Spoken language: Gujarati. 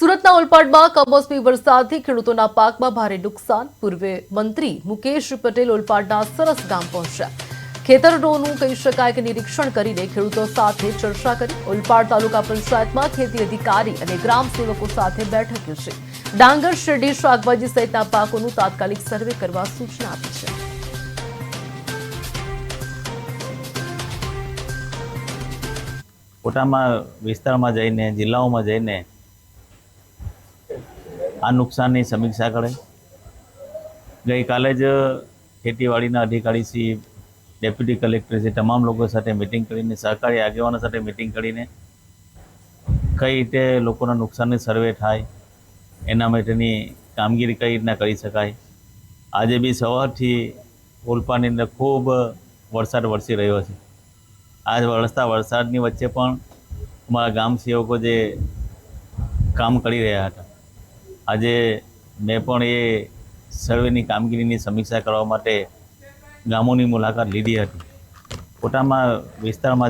સુરતના ઓલપાડમાં કમોસમી વરસાદથી ખેડૂતોના પાકમાં ભારે નુકસાન. પૂર્વે મંત્રી મુકેશ પટેલ ઓલપાડના સરસ ગામ પહોંચ્યા. ખેતરોનું કહી શકાય કે નિરીક્ષણ કરીને ખેડૂતો સાથે ચર્ચા કરી ઓલપાડ તાલુકા પંચાયતમાં ખેતી અધિકારી અને ગ્રામ સેવકો સાથે બેઠક યોજી. ડાંગર, શેરડી, શાકભાજી સહિતના પાકોનું તાત્કાલિક સર્વે કરવા સૂચના આપી છે. પોતાના વિસ્તારમાં જઈને, જિલ્લાઓમાં જઈને આ નુકસાનની સમીક્ષા કરે. ગઈકાલે જ ખેતીવાડીના અધિકારી શ્રી, ડેપ્યુટી કલેક્ટર શ્રી તમામ લોકો સાથે મિટિંગ કરીને, સહકારી આગેવાનો સાથે મિટિંગ કરીને કઈ રીતે લોકોના નુકસાનની સર્વે થાય, એના માટેની કામગીરી કઈ રીતના કરી શકાય. આજે બી સવારથી ઓલપાની અંદર ખૂબ વરસાદ વરસી રહ્યો છે. આ વરસતા વરસાદની વચ્ચે પણ અમારા ગામ સેવકો જે કામ કરી રહ્યા હતા આજે મેં પણ એ સર્વેની કામગીરીની સમીક્ષા કરવા માટે ગામોની મુલાકાત લીધી હતી. પોતાના વિસ્તારમાં